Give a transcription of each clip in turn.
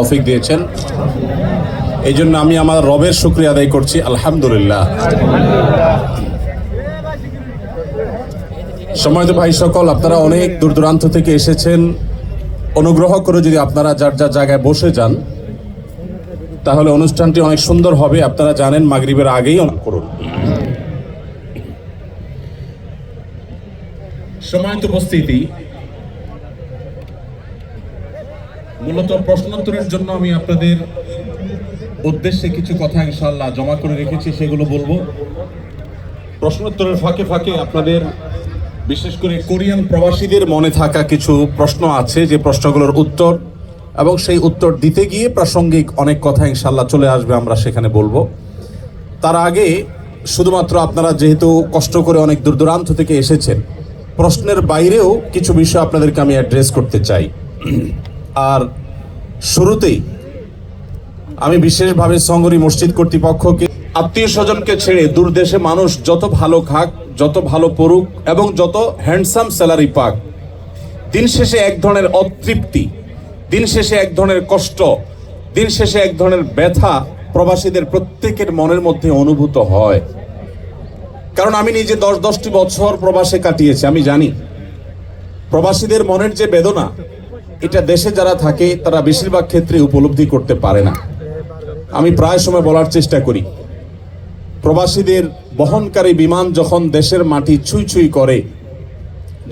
তৌফিক দিয়েছেন। এই জন্য আমি আমার রবের শুক্রিয়া আদায় করছি, আলহামদুলিল্লাহ। সময় ভাই সকল, আপনারা অনেক দূর দূরান্ত থেকে এসেছেন। অনুগ্রহ করে যদি আপনারা যার যার জায়গায় বসে যান, তাহলে অনুষ্ঠানটি অনেক সুন্দর হবে। আপনারা জানেন, মাগরিবের আগেই অন করুন। সময়ত উপস্থিতি মূলত প্রশ্নোত্তরের জন্য আমি আপনাদের উদ্দেশ্যে কিছু কথা ইনশাল্লাহ জমা করে রেখেছি, সেগুলো বলব। প্রশ্নোত্তরের ফাঁকে ফাঁকে আপনাদের বিশেষ করে কোরিয়ান প্রবাসীদের মনে থাকা কিছু প্রশ্ন আছে, যে প্রশ্নগুলোর উত্তর, এবং সেই উত্তর দিতে গিয়ে প্রাসঙ্গিক অনেক কথা ইনশাল্লাহ চলে আসবে, আমরা সেখানে বলব। তার আগে শুধুমাত্র আপনারা যেহেতু কষ্ট করে অনেক দূর দূরান্ত থেকে এসেছেন, প্রশ্নের বাইরেও কিছু বিষয় আপনাদেরকে আমি অ্যাড্রেস করতে চাই। আর শুরুতেই আমি বিশেষভাবে সঙ্গরি মসজিদ কর্তৃপক্ষকে, আত্মীয় স্বজনকে ছেড়ে দূর দেশে মানুষ যত ভালো খাক, যত ভালো পড়ুক এবং যত হ্যান্ডসাম স্যালারি পাক, দিন শেষে এক ধরনের অতৃপ্তি, দিন শেষে এক ধরনের কষ্ট, দিন শেষে এক ধরনের ব্যথা প্রবাসীদের প্রত্যেকের মনের মধ্যে অনুভূত হয়। কারণ আমি নিজে দশ দশটি বছর প্রবাসে কাটিয়েছি, আমি জানি। প্রবাসীদের মনের যে বেদনা এটা দেশে যারা থাকে, তারা বেশিরভাগ ক্ষেত্রে উপলব্ধি করতে পারে না। আমি প্রায় সময় বলার চেষ্টা করি। প্রবাসীদের বহনকারী বিমান যখন দেশের মাটি ছুঁই ছুঁই করে,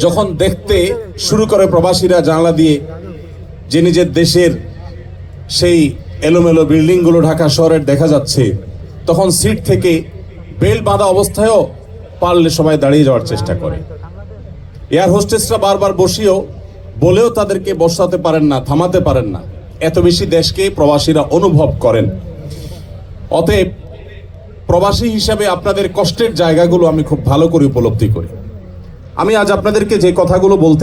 যখন দেখতে শুরু করে প্রবাসীরা জানলা দিয়ে যে নিজের দেশের সেই এলোমেলো বিল্ডিংগুলো ঢাকা শহরের দেখা যাচ্ছে, তখন সিট থেকে বেল বাঁধা অবস্থায়ও পারলে সবাই দাঁড়িয়ে যাওয়ার চেষ্টা করে। এয়ার হোস্টেসরা বারবার বসিয়েও বলেও তাদেরকে বসাতে পারেন না, থামাতে পারেন না। এত বেশি দেশকে প্রবাসীরা অনুভব করেন। অতএব প্রবাসী হিসাবে আপনাদের কষ্টের জায়গাগুলো আমি খুব ভালো করে উপলব্ধি করি। আমি আজ আপনাদেরকে যে কথাগুলো বলতে